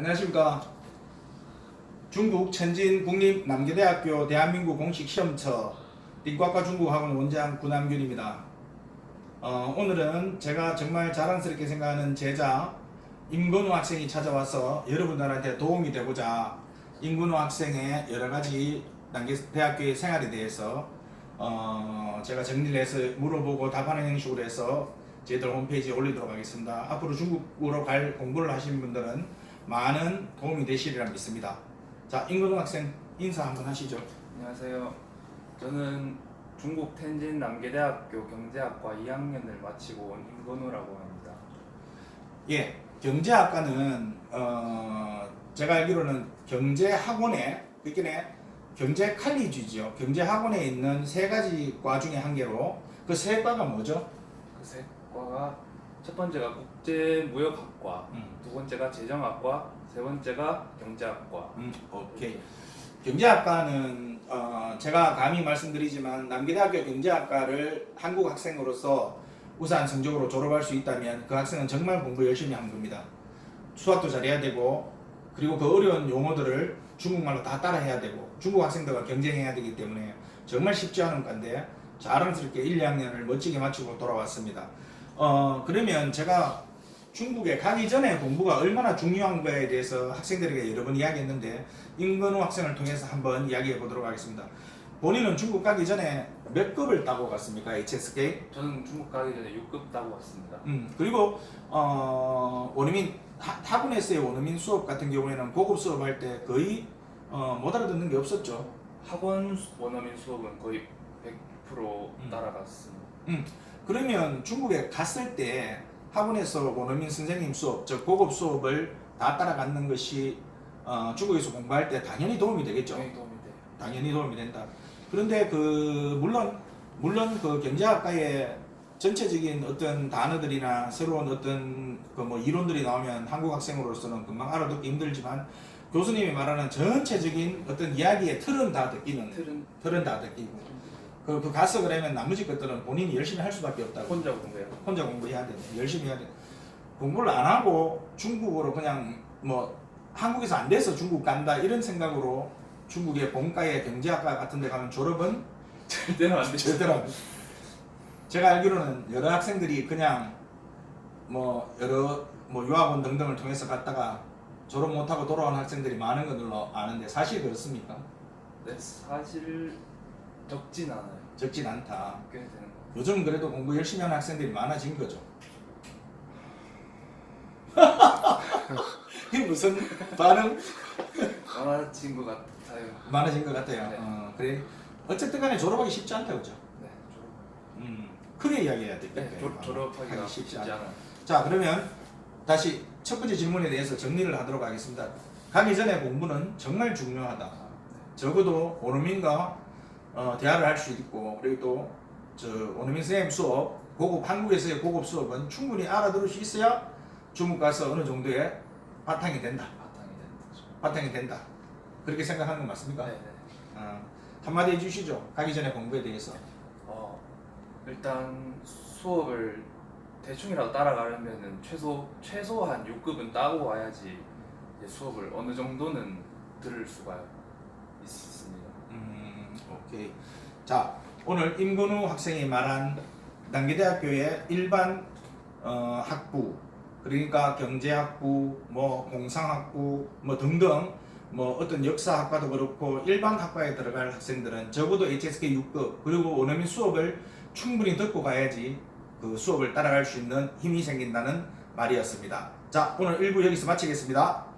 안녕하십니까. 중국 천진 국립 남계대학교 대한민국 공식 시험처 딩과과 중국학원 원장 구남균입니다. 어, 오늘은 제가 정말 자랑스럽게 생각하는 제자 임건우 학생이 찾아와서 여러분들한테 도움이 되고자 임건우 학생의 여러 가지 남계 대학교의 생활에 대해서 어, 제가 정리를 해서 물어보고 답하는 형식으로 해서 저희들 홈페이지에 올리도록 하겠습니다. 앞으로 중국으로 갈 공부를 하시는 분들은 많은 도움이 되시리라 믿습니다. 자, 임건우 학생 인사 한번 하시죠. 안녕하세요. 저는 중국 텐진 남계대학교 경제학과 2학년을 마치고 온 임건우라고 합니다. 예, 경제학과는 어, 제가 알기로는 경제학원에 그러니까 경제 칼리지죠. 경제학원에 있는 세 가지 과 중에 한 개로 그 세 과가 뭐죠? 그 세 과가 첫 번째가 국제무역학과, 음, 두 번째가 재정학과, 세 번째가 경제학과. 음, 오케이. 경제학과는 어, 제가 감히 말씀드리지만 남계대학교 경제학과를 한국 학생으로서 우수한 성적으로 졸업할 수 있다면 그 학생은 정말 공부 열심히 한 겁니다. 수학도 잘해야 되고 그리고 그 어려운 용어들을 중국말로 다 따라해야 되고 중국 학생들과 경쟁해야 되기 때문에 정말 쉽지 않은 건데 자랑스럽게 1, 2학년을 멋지게 마치고 돌아왔습니다. 어 그러면 제가 중국에 가기 전에 공부가 얼마나 중요한 거에 대해서 학생들에게 여러 번 이야기했는데 임건우 학생을 통해서 한번 이야기해 보도록 하겠습니다. 본인은 중국 가기 전에 몇 급을 따고 갔습니까? HSK? 저는 중국 가기 전에 6급 따고 왔습니다. 음, 그리고 어, 원어민 하- 학원에서의 원어민 수업 같은 경우에는 고급 수업할 때 거의 어, 못 알아듣는 게 없었죠. 학원 수- 원어민 수업은 거의 100% 음. 따라갔습니다. 그러면 중국에 갔을 때 학원에서 원어민 선생님 수업, 즉 고급 수업을 다 따라가는 것이 어, 중국에서 공부할 때 당연히 도움이 되겠죠. 굉장히 도움이 돼요. 당연히 도움이 된다. 그런데 그 물론 물론 그 경제학과의 전체적인 어떤 단어들이나 새로운 어떤 그 뭐 이론들이 나오면 한국 학생으로서는 금방 알아듣기 힘들지만 교수님이 말하는 전체적인 어떤 이야기의 틀은 다 듣기는 틀은 틀은 다 듣기고 그, 그 가서 그러면 나머지 것들은 본인이 열심히 할 수밖에 없다고 혼자 공부해요. 혼자 공부해야 돼 열심히 해야 돼 공부를 안 하고 중국으로 그냥 뭐 한국에서 안 돼서 중국 간다 이런 생각으로 중국의 본과의 경제학과 같은 데 가면 졸업은 절대로 안 되죠. 절대로 안 돼. 제가 알기로는 여러 학생들이 그냥 뭐 여러 뭐 유학원 등등을 통해서 갔다가 졸업 못하고 돌아온 학생들이 많은 걸로 아는데 사실 그렇습니까? 네, 사실 적진 않아요. 적진 않다. 꽤 되는 거. 요즘 그래도 공부 열심히 하는 학생들이 많아진 거죠. 이게 무슨 반응? 많아진 것 같아요. 많아진 것 같아요. 네. 어, 그래. 어쨌든 간에 졸업하기 쉽지 않다 그죠? 네, 졸업. 음, 크게 이야기해야 돼. 네, 졸, 졸업하기가 쉽지 않아요. 자, 그러면 다시 첫 번째 질문에 대해서 정리를 하도록 하겠습니다. 가기 전에 공부는 정말 중요하다. 적어도 원어민과 어, 대화를 할 수 있고 그리고 또 저 원어민 선생님 수업 고급 한국에서의 고급 수업은 충분히 알아들을 수 있어야 중국 가서 어느 정도의 바탕이 된다. 바탕이 거죠. 바탕이 된다. 그렇게 생각하는 거 맞습니까? 네, 네. 어, 한마디 해주시죠. 가기 전에 공부에 대해서. 어, 일단 수업을 대충이라도 따라가려면은 최소 최소한 6급은 따고 와야지 수업을 어느 정도는 들을 수가 있습니다. 음, 오케이. 자, 오늘 임건우 학생이 말한 단계대학교의 일반 어, 학부, 그러니까 경제학부, 뭐 공상학부, 뭐 등등, 뭐 어떤 역사학과도 그렇고 일반 학과에 들어갈 학생들은 적어도 HSK 6급 그리고 원어민 수업을 충분히 듣고 가야지 그 수업을 따라갈 수 있는 힘이 생긴다는 말이었습니다. 자, 오늘 1부 여기서 마치겠습니다.